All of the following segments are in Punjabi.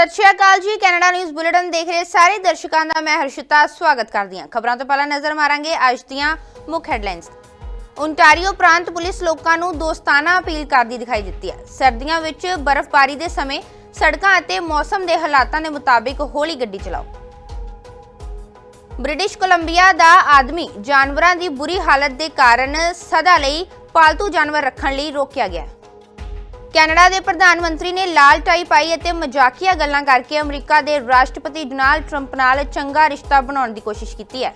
ਸਤਿ ਸ਼੍ਰੀ ਅਕਾਲ ਜੀ। ਕੈਨੇਡਾ ਨਿਊਜ਼ ਬੁਲੇਟਿਨ ਦੇਖ ਰਹੇ ਸਾਰੇ ਦਰਸ਼ਕਾਂ ਦਾ ਮੈਂ ਹਰਸ਼ਿਤਾ ਸਵਾਗਤ ਕਰਦੀ ਹਾਂ। ਖਬਰਾਂ ਤੋਂ ਪਹਿਲਾਂ ਨਜ਼ਰ ਮਾਰਾਂਗੇ ਅੱਜ ਦੀਆਂ ਮੁੱਖ ਹੈਡਲਾਈਨਸ। ਓਨਟਾਰੀਓ ਪ੍ਰਾਂਤ ਪੁਲਿਸ ਲੋਕਾਂ ਨੂੰ ਦੋਸਤਾਨਾ ਅਪੀਲ ਕਰਦੀ ਦਿਖਾਈ ਦਿੱਤੀ ਹੈ। ਸਰਦੀਆਂ ਵਿੱਚ ਬਰਫ਼ਬਾਰੀ ਦੇ ਸਮੇਂ ਸੜਕਾਂ ਅਤੇ ਮੌਸਮ ਦੇ ਹਾਲਾਤਾਂ ਦੇ ਮੁਤਾਬਿਕ ਹੌਲੀ ਗੱਡੀ ਚਲਾਓ। ਬ੍ਰਿਟਿਸ਼ ਕੋਲੰਬੀਆ ਦਾ ਆਦਮੀ ਜਾਨਵਰਾਂ ਦੀ ਬੁਰੀ ਹਾਲਤ ਦੇ ਕਾਰਨ ਸਦਾ ਲਈ ਪਾਲਤੂ ਜਾਨਵਰ ਰੱਖਣ ਲਈ ਰੋਕਿਆ ਗਿਆ ਹੈ। ਕੈਨੇਡਾ ਦੇ ਪ੍ਰਧਾਨ ਮੰਤਰੀ ਨੇ ਲਾਲ ਟਾਈ ਪਾਈ ਅਤੇ ਮਜ਼ਾਕੀਆ ਗੱਲਾਂ ਕਰਕੇ ਅਮਰੀਕਾ ਦੇ ਰਾਸ਼ਟਰਪਤੀ ਡੋਨਾਲਡ ਟਰੰਪ ਨਾਲ ਚੰਗਾ ਰਿਸ਼ਤਾ ਬਣਾਉਣ ਦੀ ਕੋਸ਼ਿਸ਼ ਕੀਤੀ ਹੈ।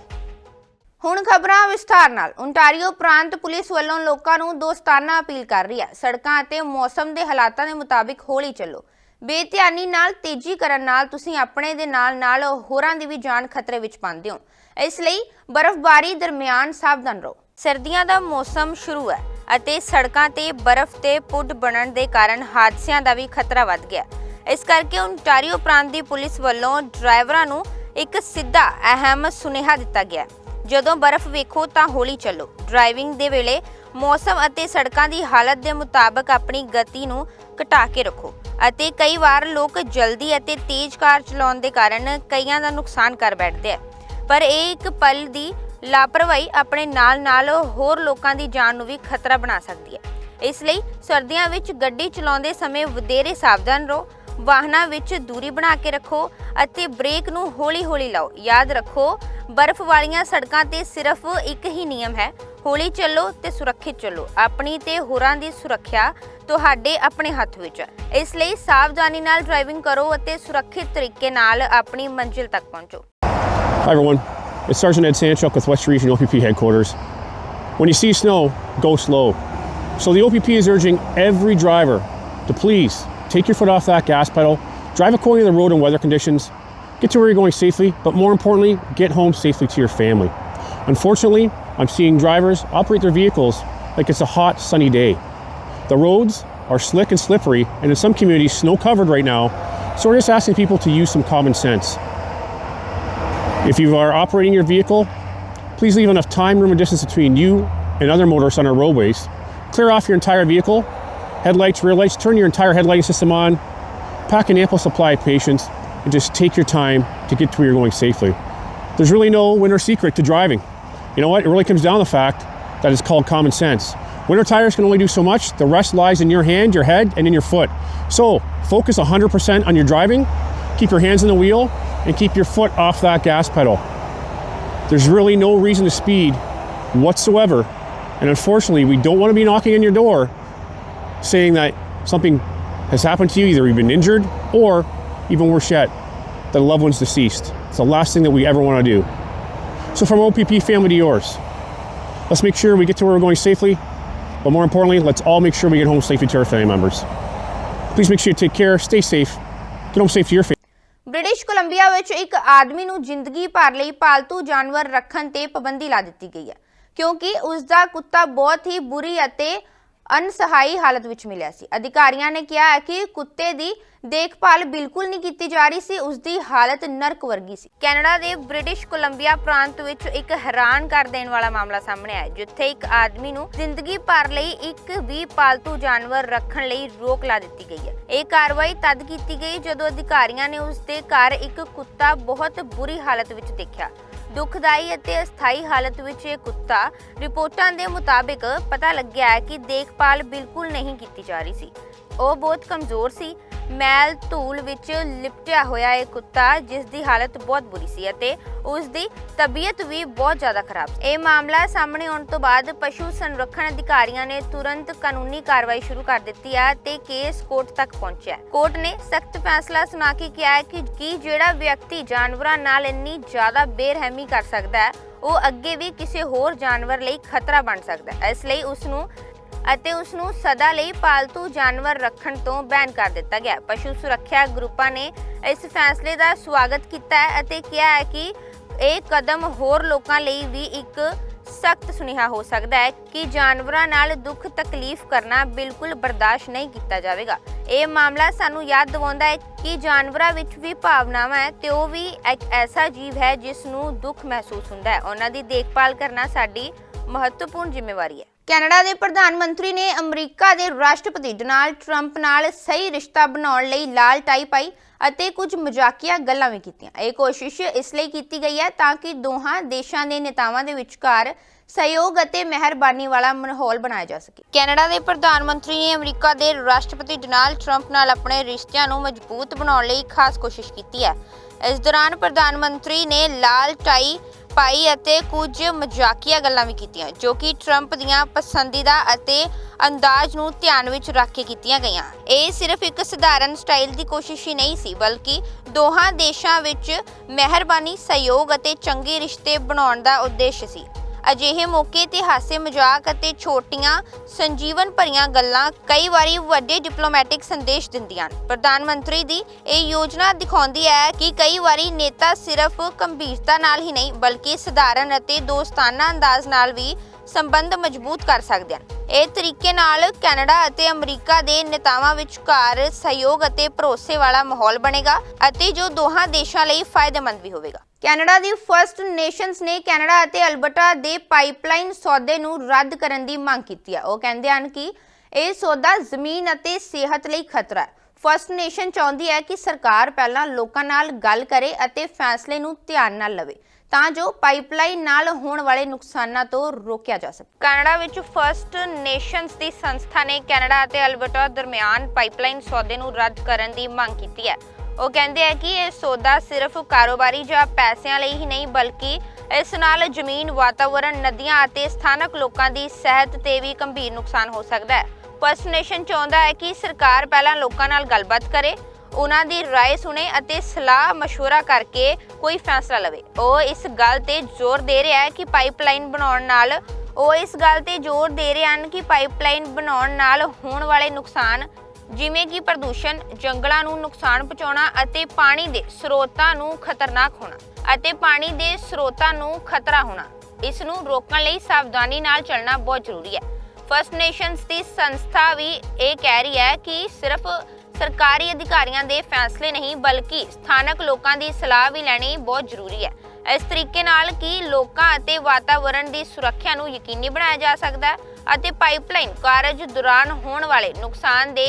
ਹੁਣ ਖਬਰਾਂ ਵਿਸਥਾਰ ਨਾਲ। ਓਨਟਾਰੀਓ ਪ੍ਰਾਂਤ ਪੁਲਿਸ ਵੱਲੋਂ ਲੋਕਾਂ ਨੂੰ ਦੋਸਤਾਨਾ ਅਪੀਲ ਕਰ ਰਹੀ ਹੈ। ਸੜਕਾਂ ਅਤੇ ਮੌਸਮ ਦੇ ਹਾਲਾਤਾਂ ਦੇ ਮੁਤਾਬਿਕ ਹੌਲੀ ਚੱਲੋ। ਬੇਧਿਆਨੀ ਨਾਲ ਤੇਜ਼ੀ ਕਰਨ ਨਾਲ ਤੁਸੀਂ ਆਪਣੇ ਦੇ ਨਾਲ ਨਾਲ ਹੋਰਾਂ ਦੀ ਵੀ ਜਾਨ ਖਤਰੇ ਵਿੱਚ ਪਾਉਂਦੇ ਹੋ। ਇਸ ਲਈ ਬਰਫ਼ਬਾਰੀ ਦਰਮਿਆਨ ਸਾਵਧਾਨ ਰਹੋ। ਸਰਦੀਆਂ ਦਾ ਮੌਸਮ ਸ਼ੁਰੂ ਹੈ ਅਤੇ ਸੜਕਾਂ ਤੇ ਬਰਫ਼ ਤੇ ਪੁੱਡ ਬਣਨ ਦੇ ਕਾਰਨ ਹਾਦਸਿਆਂ ਦਾ ਵੀ ਖਤਰਾ ਵੱਧ ਗਿਆ ਇਸ ਕਰਕੇ ਉਨਟਾਰੀਓ ਪ੍ਰਾਂਤ ਦੀ ਪੁਲਿਸ ਵੱਲੋਂ ਡਰਾਈਵਰਾਂ ਨੂੰ ਇੱਕ ਸਿੱਧਾ ਅਹਿਮ ਸੁਨੇਹਾ ਦਿੱਤਾ ਗਿਆ ਜਦੋਂ ਬਰਫ਼ ਵੇਖੋ ਤਾਂ ਹੌਲੀ ਚੱਲੋ। ਡਰਾਈਵਿੰਗ ਦੇ ਵੇਲੇ ਮੌਸਮ ਅਤੇ ਸੜਕਾਂ ਦੀ ਹਾਲਤ ਦੇ ਮੁਤਾਬਕ ਆਪਣੀ ਗਤੀ ਨੂੰ ਘਟਾ ਕੇ ਰੱਖੋ ਅਤੇ ਕਈ ਵਾਰ ਲੋਕ ਜਲਦੀ ਅਤੇ ਤੇਜ਼ ਕਾਰ ਚਲਾਉਣ ਦੇ ਕਾਰਨ ਕਈਆਂ ਦਾ ਨੁਕਸਾਨ ਕਰ ਬੈਠਦੇ ਆ। ਪਰ ਇਹ ਇੱਕ ਪਲ ਦੀ ਲਾਪਰਵਾਹੀ ਆਪਣੇ ਨਾਲ-ਨਾਲ ਹੋਰ ਲੋਕਾਂ ਦੀ ਜਾਨ ਨੂੰ ਵੀ ਖਤਰਾ ਬਣਾ ਸਕਦੀ ਹੈ। ਇਸ ਲਈ ਸਰਦੀਆਂ ਵਿੱਚ ਗੱਡੀ ਚਲਾਉਂਦੇ ਸਮੇਂ ਵਧੇਰੇ ਸਾਵਧਾਨ ਰਹੋ ਵਾਹਨਾਂ ਵਿੱਚ ਦੂਰੀ ਬਣਾ ਕੇ ਰੱਖੋ ਅਤੇ ਬ੍ਰੇਕ ਨੂੰ ਹੌਲੀ-ਹੌਲੀ ਲਾਓ। ਯਾਦ ਰੱਖੋ ਬਰਫ਼ ਵਾਲੀਆਂ ਸੜਕਾਂ ਤੇ ਸਿਰਫ ਇੱਕ ਹੀ ਨਿਯਮ ਹੈ ਹੌਲੀ ਚੱਲੋ ਤੇ ਸੁਰੱਖਿਅਤ ਚੱਲੋ। ਆਪਣੀ ਤੇ ਹੋਰਾਂ ਦੀ ਸੁਰੱਖਿਆ ਤੁਹਾਡੇ ਆਪਣੇ ਹੱਥ ਵਿੱਚ ਹੈ। ਇਸ ਲਈ ਸਾਵਧਾਨੀ ਨਾਲ ਡਰਾਈਵਿੰਗ ਕਰੋ ਅਤੇ ਸੁਰੱਖਿਅਤ ਤਰੀਕੇ ਨਾਲ ਆਪਣੀ ਮੰਜ਼ਿਲ ਤੱਕ ਪਹੁੰਚੋ। Hi everyone, it's Sergeant Ed Sanchuk with West Region OPP headquarters. When you see snow, go slow. So the OPP is urging every driver to please take your foot off that gas pedal, drive according to the road and weather conditions, get to where you're going safely, but more importantly, get home safely to your family. Unfortunately, I'm seeing drivers operate their vehicles like it's a hot, sunny day. The roads are slick and slippery, and in some communities, snow covered right now, so we're just asking people to use some common sense. If you are operating your vehicle, please leave enough time, room, and distance between you and other motorists on our roadways. Clear off your entire vehicle, headlights, rear lights, turn your entire headlighting system on, pack an ample supply of patience, and just take your time to get to where you're going safely. There's really no winter secret to driving. You know what? It really comes down to the fact that it's called common sense. Winter tires can only do so much. The rest lies in your hand, your head, and in your foot. So focus 100% on your driving. Keep your hands on the wheel and keep your foot off that gas pedal. There's really no reason to speed whatsoever. And unfortunately, we don't want to be knocking on your door saying that something has happened to you, either you've been injured or even worse yet, that a loved one's deceased. It's the last thing that we ever want to do. So, from OPP family to yours, let's make sure we get to where we're going safely, but more importantly, let's all make sure we get home safely to our family members. Please make sure you take care, stay safe, get home safe to your family. ਵਿੱਚ ਇੱਕ ਆਦਮੀ ਨੂੰ ਜ਼ਿੰਦਗੀ ਭਰ ਲਈ ਪਾਲਤੂ ਜਾਨਵਰ ਰੱਖਣ ਤੇ ਪਾਬੰਦੀ ਲਾ ਦਿੱਤੀ ਗਈ ਹੈ, ਕਿਉਂਕਿ ਉਸ ਦਾ ਕੁੱਤਾ ਬਹੁਤ ਹੀ ਬੁਰੀ ਅਤੇ ਅਨਸਹਾਈ ਹਾਲਤ ਵਿੱਚ ਮਿਲਿਆ ਸੀ। ਅਧਿਕਾਰੀਆਂ ਨੇ ਕਿਹਾ ਹੈ ਕਿ ਕੁੱਤੇ ਦੀ ਦੇਖਭਾਲ ਬਿਲਕੁਲ ਨਹੀਂ ਕੀਤੀ ਜਾ ਰਹੀ ਸੀ ਉਸ ਦੀ ਹਾਲਤ ਨਰਕ ਵਰਗੀ ਸੀ। ਕੈਨੇਡਾ ਦੇ ਬ੍ਰਿਟਿਸ਼ ਕੋਲੰਬੀਆ ਪ੍ਰਾਂਤ ਵਿੱਚ ਇੱਕ ਹੈਰਾਨ ਕਰ ਦੇਣ ਵਾਲਾ ਮਾਮਲਾ ਸਾਹਮਣੇ ਆਇਆ ਜਿੱਥੇ ਇੱਕ ਆਦਮੀ ਨੂੰ ਜ਼ਿੰਦਗੀ ਭਰ ਲਈ ਇੱਕ ਵੀ ਪਾਲਤੂ ਜਾਨਵਰ ਰੱਖਣ ਲਈ ਰੋਕ ਲਾ ਦਿੱਤੀ ਗਈ ਹੈ। ਇਹ ਕਾਰਵਾਈ ਤਦ ਕੀਤੀ ਗਈ ਜਦੋਂ ਅਧਿਕਾਰੀਆਂ ਨੇ ਉਸ ਦੇ ਘਰ ਇੱਕ ਕੁੱਤਾ ਬਹੁਤ ਬੁਰੀ ਹਾਲਤ ਵਿੱਚ ਦੇਖਿਆ। ਦੁਖਦਾਈ ਅਤੇ ਅਸਥਾਈ ਹਾਲਤ ਵਿੱਚ ਇਹ ਕੁੱਤਾ, ਰਿਪੋਰਟਾਂ ਦੇ ਮੁਤਾਬਿਕ ਪਤਾ ਲੱਗਿਆ ਹੈ ਕਿ ਦੇਖਭਾਲ ਬਿਲਕੁਲ ਨਹੀਂ ਕੀਤੀ ਜਾ ਰਹੀ ਸੀ। ਉਹ ਬਹੁਤ ਕਮਜ਼ੋਰ ਸੀ ਮੈਲ ਧੂਲ ਵਿੱਚ ਲਿਪਟਿਆ ਹੋਇਆ ਇਹ ਕੁੱਤਾ ਜਿਸ ਦੀ ਹਾਲਤ ਬਹੁਤ ਬੁਰੀ ਸੀ ਅਤੇ ਉਸ ਦੀ ਤਬੀਅਤ ਵੀ ਬਹੁਤ ਜ਼ਿਆਦਾ ਖਰਾਬ ਸੀ। ਇਹ ਮਾਮਲਾ ਸਾਹਮਣੇ ਆਉਣ ਤੋਂ ਬਾਅਦ ਪਸ਼ੂ ਸੰਰਖਣ ਅਧਿਕਾਰੀਆਂ ਨੇ ਤੁਰੰਤ ਕਾਨੂੰਨੀ ਕਾਰਵਾਈ ਸ਼ੁਰੂ ਕਰ ਦਿੱਤੀ ਹੈ ਤੇ ਕੇਸ ਕੋਰਟ ਤੱਕ ਪਹੁੰਚਿਆ ਕੋਰਟ ਨੇ ਸਖਤ ਫੈਸਲਾ ਸੁਣਾ ਕੇ ਕਿਹਾ ਹੈ ਕਿ ਕੀ ਜਿਹੜਾ ਵਿਅਕਤੀ ਜਾਨਵਰਾਂ ਨਾਲ ਇੰਨੀ ਜ਼ਿਆਦਾ ਬੇਰਹਿਮੀ ਕਰ ਸਕਦਾ ਹੈ, ਉਹ ਅੱਗੇ ਵੀ ਕਿਸੇ ਹੋਰ ਜਾਨਵਰ ਲਈ ਖਤਰਾ ਬਣ ਸਕਦਾ ਹੈ। ਇਸ ਲਈ ਉਸ ਨੂੰ ਅਤੇ ਉਸ ਨੂੰ ਸਦਾ ਲਈ ਪਾਲਤੂ ਜਾਨਵਰ ਰੱਖਣ ਤੋਂ ਬੈਨ ਕਰ ਦਿੱਤਾ ਗਿਆ। ਪਸ਼ੂ ਸੁਰੱਖਿਆ ਗਰੁੱਪਾਂ ਨੇ ਇਸ ਫੈਸਲੇ ਦਾ ਸਵਾਗਤ ਕੀਤਾ ਹੈ ਅਤੇ ਕਿਹਾ ਹੈ ਕਿ ਇਹ ਕਦਮ ਹੋਰ ਲੋਕਾਂ ਲਈ ਵੀ ਇੱਕ ਸਖਤ ਸੁਨੇਹਾ ਹੋ ਸਕਦਾ ਹੈ ਕਿ ਜਾਨਵਰਾਂ ਨਾਲ ਦੁੱਖ ਤਕਲੀਫ ਕਰਨਾ ਬਿਲਕੁਲ ਬਰਦਾਸ਼ਤ ਨਹੀਂ ਕੀਤਾ ਜਾਵੇਗਾ। ਇਹ ਮਾਮਲਾ ਸਾਨੂੰ ਯਾਦ ਦਿਵਾਉਂਦਾ ਹੈ ਕਿ ਜਾਨਵਰਾਂ ਵਿੱਚ ਵੀ ਭਾਵਨਾਵਾਂ ਹੈ ਤੇ ਉਹ ਵੀ ਇੱਕ ਐਸਾ ਜੀਵ ਹੈ ਜਿਸ ਨੂੰ ਦੁੱਖ ਮਹਿਸੂਸ ਹੁੰਦਾ ਹੈ। ਉਹਨਾਂ ਦੀ ਦੇਖਭਾਲ ਕਰਨਾ ਸਾਡੀ ਮਹੱਤਵਪੂਰਨ ਜ਼ਿੰਮੇਵਾਰੀ ਹੈ। ਕੈਨੇਡਾ ਦੇ ਪ੍ਰਧਾਨ ਮੰਤਰੀ ਨੇ ਅਮਰੀਕਾ ਦੇ ਰਾਸ਼ਟਰਪਤੀ ਡੋਨਾਲਡ ਟਰੰਪ ਨਾਲ ਸਹੀ ਰਿਸ਼ਤਾ ਬਣਾਉਣ ਲਈ ਲਾਲ ਟਾਈ ਪਾਈ ਅਤੇ ਕੁਝ ਮਜ਼ਾਕੀਆ ਗੱਲਾਂ ਵੀ ਕੀਤੀਆਂ। ਇਹ ਕੋਸ਼ਿਸ਼ ਇਸ ਲਈ ਕੀਤੀ ਗਈ ਹੈ ਤਾਂ ਕਿ ਦੋਹਾਂ ਦੇਸ਼ਾਂ ਦੇ ਨੇਤਾਵਾਂ ਦੇ ਵਿਚਕਾਰ ਸਹਿਯੋਗ ਅਤੇ ਮਿਹਰਬਾਨੀ ਵਾਲਾ ਮਾਹੌਲ ਬਣਾਇਆ ਜਾ ਸਕੇ। ਕੈਨੇਡਾ ਦੇ ਪ੍ਰਧਾਨ ਮੰਤਰੀ ਨੇ ਅਮਰੀਕਾ ਦੇ ਰਾਸ਼ਟਰਪਤੀ ਡੋਨਾਲਡ ਟਰੰਪ ਨਾਲ ਆਪਣੇ ਰਿਸ਼ਤਿਆਂ ਨੂੰ ਮਜ਼ਬੂਤ ਬਣਾਉਣ ਲਈ ਖਾਸ ਕੋਸ਼ਿਸ਼ ਕੀਤੀ ਹੈ। ਇਸ ਦੌਰਾਨ ਪ੍ਰਧਾਨ ਮੰਤਰੀ ਨੇ ਲਾਲ ਟਾਈ ਪਾਈ ਅਤੇ ਕੁਝ ਮਜ਼ਾਕੀਆ ਗੱਲਾਂ ਵੀ ਕੀਤੀਆਂ, ਜੋ ਕਿ ਟਰੰਪ ਦੀਆਂ ਪਸੰਦੀਦਾ ਅਤੇ ਅੰਦਾਜ਼ ਨੂੰ ਧਿਆਨ ਵਿੱਚ ਰੱਖ ਕੇ ਕੀਤੀਆਂ ਗਈਆਂ। ਇਹ ਸਿਰਫ ਇੱਕ ਸਧਾਰਨ ਸਟਾਈਲ ਦੀ ਕੋਸ਼ਿਸ਼ ਹੀ ਨਹੀਂ ਸੀ, ਬਲਕਿ ਦੋਹਾਂ ਦੇਸ਼ਾਂ ਵਿੱਚ ਮਿਹਰਬਾਨੀ, ਸਹਿਯੋਗ ਅਤੇ ਚੰਗੇ ਰਿਸ਼ਤੇ ਬਣਾਉਣ ਦਾ ਉਦੇਸ਼ ਸੀ। ਅਜਿਹੇ ਮੌਕੇ ਤੇ ਹਾਸੇ ਮਜ਼ਾਕ ਅਤੇ ਛੋਟੀਆਂ, ਸੰਜੀਵਨ ਭਰੀਆਂ ਗੱਲਾਂ ਕਈ ਵਾਰੀ ਵੱਡੇ ਡਿਪਲੋਮੈਟਿਕ ਸੰਦੇਸ਼ ਦਿੰਦੀਆਂ ਹਨ। ਪ੍ਰਧਾਨ ਮੰਤਰੀ ਦੀ ਇਹ ਯੋਜਨਾ ਦਿਖਾਉਂਦੀ ਹੈ ਕਿ ਕਈ ਵਾਰੀ ਨੇਤਾ ਸਿਰਫ ਗੰਭੀਰਤਾ ਨਾਲ ਹੀ ਨਹੀਂ, ਬਲਕਿ ਸਧਾਰਨ ਅਤੇ ਦੋਸਤਾਨਾ ਅੰਦਾਜ਼ ਨਾਲ ਵੀ ਸੰਬੰਧ ਮਜ਼ਬੂਤ ਕਰ ਸਕਦੇ ਹਨ। ਇਹ ਤਰੀਕੇ ਨਾਲ ਕੈਨੇਡਾ ਅਤੇ ਅਮਰੀਕਾ ਦੇ ਨੇਤਾਵਾਂ ਵਿਚਕਾਰ ਸਹਿਯੋਗ ਅਤੇ ਭਰੋਸੇ ਵਾਲਾ ਮਾਹੌਲ ਬਣੇਗਾ ਅਤੇ ਜੋ ਦੋਹਾਂ ਦੇਸ਼ਾਂ ਲਈ ਫਾਇਦੇਮੰਦ ਵੀ ਹੋਵੇਗਾ। ਕੈਨੇਡਾ ਦੀ ਫਰਸਟ ਨੇਸ਼ਨਸ ਨੇ ਕੈਨੇਡਾ ਅਤੇ ਅਲਬਰਟਾ ਦੇ ਪਾਈਪਲਾਈਨ ਸੌਦੇ ਨੂੰ ਰੱਦ ਕਰਨ ਦੀ ਮੰਗ ਕੀਤੀ ਹੈ ਉਹ ਕਹਿੰਦੇ ਹਨ ਕਿ ਇਹ ਸੌਦਾ ਜ਼ਮੀਨ ਅਤੇ ਸਿਹਤ ਲਈ ਖਤਰਾ ਹੈ। ਫਰਸਟ ਨੇਸ਼ਨ ਚਾਹੁੰਦੀ ਹੈ ਕਿ ਸਰਕਾਰ ਪਹਿਲਾਂ ਲੋਕਾਂ ਨਾਲ ਗੱਲ ਕਰੇ ਅਤੇ ਫੈਸਲੇ ਨੂੰ ਧਿਆਨ ਨਾਲ ਲਵੇ। ਤਾਂ ਜੋ ਪਾਈਪਲਾਈਨ ਨਾਲ ਹੋਣ ਵਾਲੇ ਨੁਕਸਾਨਾਂ ਤੋਂ ਰੋਕਿਆ ਜਾ ਸਕੇ। ਕੈਨੇਡਾ ਵਿੱਚ ਫਰਸਟ ਨੇਸ਼ਨਸ ਦੀ ਸੰਸਥਾ ਨੇ ਕੈਨੇਡਾ ਅਤੇ ਅਲਬਰਟਾ ਦਰਮਿਆਨ ਪਾਈਪਲਾਈਨ ਸੌਦੇ ਨੂੰ ਰੱਦ ਕਰਨ ਦੀ ਮੰਗ ਕੀਤੀ ਹੈ। ਉਹ ਕਹਿੰਦੇ ਆ ਕਿ ਇਹ ਸੌਦਾ ਸਿਰਫ ਕਾਰੋਬਾਰੀ ਜਾਂ ਪੈਸਿਆਂ ਲਈ ਹੀ ਨਹੀਂ, ਬਲਕਿ ਇਸ ਨਾਲ ਜ਼ਮੀਨ, ਵਾਤਾਵਰਣ, ਨਦੀਆਂ ਅਤੇ ਸਥਾਨਕ ਲੋਕਾਂ ਦੀ ਸਿਹਤ ਤੇ ਵੀ ਗੰਭੀਰ ਨੁਕਸਾਨ ਹੋ ਸਕਦਾ ਹੈ। ਫਸਟ ਨੇਸ਼ਨ ਚਾਹੁੰਦਾ ਹੈ ਕਿ ਸਰਕਾਰ ਪਹਿਲਾਂ ਲੋਕਾਂ ਨਾਲ ਗੱਲਬਾਤ ਕਰੇ ਉਹਨਾਂ ਦੀ رائے ਸੁਣੇ ਅਤੇ ਸਲਾਹ مشورہ ਕਰਕੇ ਕੋਈ ਫੈਸਲਾ ਲਵੇ ਉਹ ਇਸ ਗੱਲ ਤੇ ਜ਼ੋਰ ਦੇ ਰਿਹਾ ਹੈ ਕਿ ਪਾਈਪਲਾਈਨ ਬਣਾਉਣ ਨਾਲ ਉਹ ਇਸ ਗੱਲ ਤੇ ਜ਼ੋਰ ਦੇ ਰਹੇ ਹਨ ਕਿ ਪਾਈਪਲਾਈਨ ਬਣਾਉਣ ਨਾਲ ਹੋਣ ਵਾਲੇ ਨੁਕਸਾਨ ਜਿਵੇਂ ਕਿ ਪ੍ਰਦੂਸ਼ਣ ਜੰਗਲਾਂ ਨੂੰ ਨੁਕਸਾਨ ਪਹੁੰਚਾਉਣਾ ਅਤੇ ਪਾਣੀ ਦੇ ਸਰੋਤਾਂ ਨੂੰ ਖਤਰਨਾਕ ਹੋਣਾ ਅਤੇ ਪਾਣੀ ਦੇ ਸਰੋਤਾਂ ਨੂੰ ਖਤਰਾ ਹੋਣਾ ਇਸ ਨੂੰ ਰੋਕਣ ਲਈ ਸਾਵਧਾਨੀ ਨਾਲ ਚੱਲਣਾ ਬਹੁਤ ਜ਼ਰੂਰੀ ਹੈ ਫਰਸਟ ਨੇਸ਼ਨਸ ਦੀ ਸੰਸਥਾ ਵੀ ਇਹ ਕਹਿ ਰਹੀ ਹੈ ਕਿ ਸਿਰਫ ਸਰਕਾਰੀ ਅਧਿਕਾਰੀਆਂ ਦੇ ਫੈਸਲੇ ਨਹੀਂ, ਬਲਕਿ ਸਥਾਨਕ ਲੋਕਾਂ ਦੀ ਸਲਾਹ ਵੀ ਲੈਣੀ ਬਹੁਤ ਜ਼ਰੂਰੀ ਹੈ। ਇਸ ਤਰੀਕੇ ਨਾਲ ਕਿ ਲੋਕਾਂ ਅਤੇ ਵਾਤਾਵਰਣ ਦੀ ਸੁਰੱਖਿਆ ਨੂੰ ਯਕੀਨੀ ਬਣਾਇਆ ਜਾ ਸਕਦਾ ਹੈ ਅਤੇ ਪਾਈਪਲਾਈਨ ਕਾਰਜ ਦੌਰਾਨ ਹੋਣ ਵਾਲੇ ਨੁਕਸਾਨ ਦੇ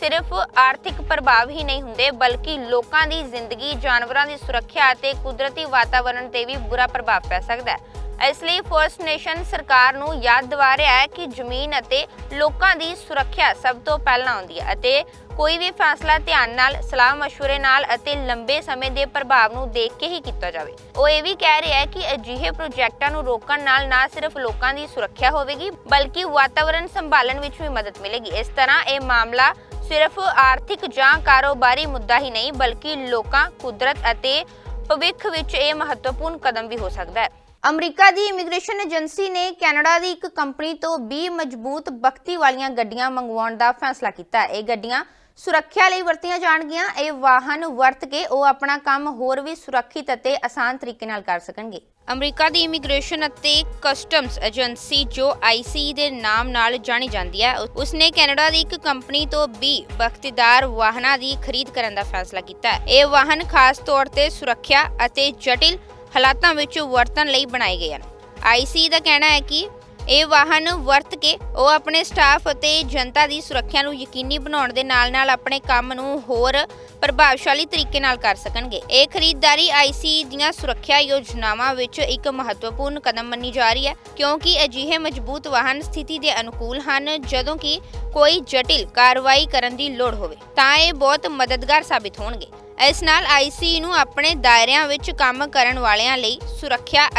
ਸਿਰਫ ਆਰਥਿਕ ਪ੍ਰਭਾਵ ਹੀ ਨਹੀਂ ਹੁੰਦੇ ਬਲਕਿ ਲੋਕਾਂ ਦੀ ਜ਼ਿੰਦਗੀ ਜਾਨਵਰਾਂ ਦੀ ਸੁਰੱਖਿਆ ਅਤੇ ਕੁਦਰਤੀ ਵਾਤਾਵਰਣ ਤੇ ਵੀ ਬੁਰਾ ਪ੍ਰਭਾਵ ਪੈ ਸਕਦਾ ਹੈ ਇਸ ਲਈ ਫਰਸਟ ਨੇਸ਼ਨ ਸਰਕਾਰ ਨੂੰ ਯਾਦ ਦਿਵਾ ਰਿਹਾ ਹੈ ਕਿ ਜ਼ਮੀਨ ਅਤੇ ਲੋਕਾਂ ਦੀ ਸੁਰੱਖਿਆ ਸਭ ਤੋਂ ਪਹਿਲਾਂ ਆਉਂਦੀ ਹੈ ਅਤੇ ਕੋਈ ਵੀ ਫੈਸਲਾ ਧਿਆਨ ਨਾਲ ਸਲਾਹ مشورے ਨਾਲ ਅਤੇ ਲੰਬੇ ਸਮੇਂ ਦੇ ਪ੍ਰਭਾਵ ਨੂੰ ਦੇਖ ਕੇ ਹੀ ਕੀਤਾ ਜਾਵੇ ਉਹ ਇਹ ਵੀ ਕਹਿ ਰਿਹਾ ਹੈ ਕਿ ਅਜਿਹੇ ਪ੍ਰੋਜੈਕਟਾਂ ਨੂੰ ਰੋਕਣ ਨਾਲ ਨਾ ਸਿਰਫ ਲੋਕਾਂ ਦੀ ਸੁਰੱਖਿਆ ਹੋਵੇਗੀ ਬਲਕਿ ਵਾਤਾਵਰਣ ਸੰਭਾਲਣ ਵਿੱਚ ਵੀ ਮਦਦ ਮਿਲੇਗੀ ਇਸ ਤਰ੍ਹਾਂ ਇਹ ਮਾਮਲਾ ਸਿਰਫ ਆਰਥਿਕ ਜਾਂ ਕਾਰੋਬਾਰੀ ਮੁੱਦਾ ਹੀ ਨਹੀਂ, ਬਲਕਿ ਲੋਕਾਂ, ਕੁਦਰਤ ਅਤੇ ਭਵਿੱਖ ਵਿੱਚ ਇਹ ਮਹੱਤਵਪੂਰਨ ਕਦਮ ਵੀ ਹੋ ਸਕਦਾ ਹੈ। ਅਮਰੀਕਾ ਦੀ ਇਮੀਗ੍ਰੇਸ਼ਨ ਏਜੰਸੀ ਨੇ ਕੈਨੇਡਾ ਦੀ ਇੱਕ ਕੰਪਨੀ ਤੋਂ 20 ਮਜ਼ਬੂਤ ਬਖਤੀ ਵਾਲੀਆਂ ਗੱਡੀਆਂ ਮੰਗਵਾਉਣ ਦਾ ਫੈਸਲਾ ਕੀਤਾ ਹੈ। ਇਹ ਗੱਡੀਆਂ ਸੁਰੱਖਿਆ ਲਈ ਵਰਤੀਆਂ ਜਾਣਗੀਆਂ। ਇਹ ਵਾਹਨ ਵਰਤ ਕੇ ਉਹ ਆਪਣਾ ਕੰਮ ਹੋਰ ਵੀ ਸੁਰੱਖਿਅਤ ਅਤੇ ਆਸਾਨ ਤਰੀਕੇ ਨਾਲ ਕਰ ਸਕਣਗੇ। ਅਮਰੀਕਾ ਦੀ ਇਮੀਗ੍ਰੇਸ਼ਨ ਅਤੇ ਕਸਟਮਸ ਏਜੰਸੀ ਜੋ ਆਈਸੀ ਦੇ ਨਾਮ ਨਾਲ ਜਾਣੀ ਜਾਂਦੀ ਹੈ ਉਸਨੇ ਕੈਨੇਡਾ ਦੀ ਇੱਕ ਕੰਪਨੀ ਤੋਂ 20 ਬਖਤੀਦਾਰ ਵਾਹਨਾਂ ਦੀ ਖਰੀਦ ਕਰਨ ਦਾ ਫੈਸਲਾ ਕੀਤਾ ਹੈ। ਇਹ ਵਾਹਨ ਖਾਸ ਤੌਰ ਤੇ ਸੁਰੱਖਿਆ ਅਤੇ ਜਟਿਲ ਹਾਲਾਤਾਂ ਵਿੱਚ ਵਰਤਣ ਲਈ ਬਣਾਏ ਗਏ ਹਨ। ਆਈਸੀ ਦਾ ਕਹਿਣਾ ਹੈ ਕਿ ਇਹ ਵਾਹਨ ਵਰਤ ਕੇ ਉਹ ਆਪਣੇ ਸਟਾਫ ਅਤੇ ਜਨਤਾ ਦੀ ਸੁਰੱਖਿਆ ਨੂੰ ਯਕੀਨੀ ਬਣਾਉਣ ਦੇ ਨਾਲ-ਨਾਲ ਆਪਣੇ ਕੰਮ ਨੂੰ ਹੋਰ ਪ੍ਰਭਾਵਸ਼ਾਲੀ ਤਰੀਕੇ ਨਾਲ ਕਰ ਸਕਣਗੇ। ਇਹ ਖਰੀਦਦਾਰੀ ਆਈਸੀ ਦੀਆਂ ਸੁਰੱਖਿਆ ਯੋਜਨਾਵਾਂ ਵਿੱਚ ਇੱਕ ਮਹੱਤਵਪੂਰਨ ਕਦਮ ਮੰਨੀ ਜਾ ਰਹੀ ਹੈ, ਕਿਉਂਕਿ ਅਜਿਹੇ ਮਜ਼ਬੂਤ ਵਾਹਨ ਸਥਿਤੀ ਦੇ ਅਨੁਕੂਲ ਹਨ, ਜਦੋਂ ਕਿ ਕੋਈ ਜਟਿਲ ਕਾਰਵਾਈ ਕਰਨ ਦੀ ਲੋੜ ਹੋਵੇ, ਤਾਂ ਇਹ ਬਹੁਤ ਮਦਦਗਾਰ ਸਾਬਿਤ ਹੋਣਗੇ। ਇਸ ਨਾਲ ਆਈਸੀ ਨੂੰ ਆਪਣੇ ਦਾਇਰਿਆਂ ਵਿੱਚ ਕੰਮ ਕਰਨ ਵਾਲਿਆਂ ਲਈ ਸੁਰੱਖਿਆ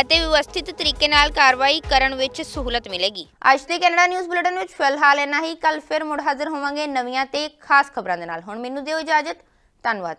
ਅਤੇ ਵਿਵਸਥਿਤ ਤਰੀਕੇ ਨਾਲ ਕਾਰਵਾਈ ਕਰਨ ਵਿੱਚ ਸਹੂਲਤ ਮਿਲੇਗੀ। ਅੱਜ ਦੇ ਕੈਨੇਡਾ ਨਿਊਜ਼ ਬੁਲੇਟਿਨ ਵਿੱਚ ਫਿਲਹਾਲ ਇੰਨਾ ਹੀ। ਕੱਲ ਫਿਰ ਮੁੜ ਹਾਜ਼ਰ ਹੋਵਾਂਗੇ ਨਵੀਆਂ ਤੇ ਖਾਸ ਖਬਰਾਂ ਦੇ ਨਾਲ। ਹੁਣ ਮੈਨੂੰ ਦਿਓ ਇਜਾਜ਼ਤ। ਧੰਨਵਾਦ।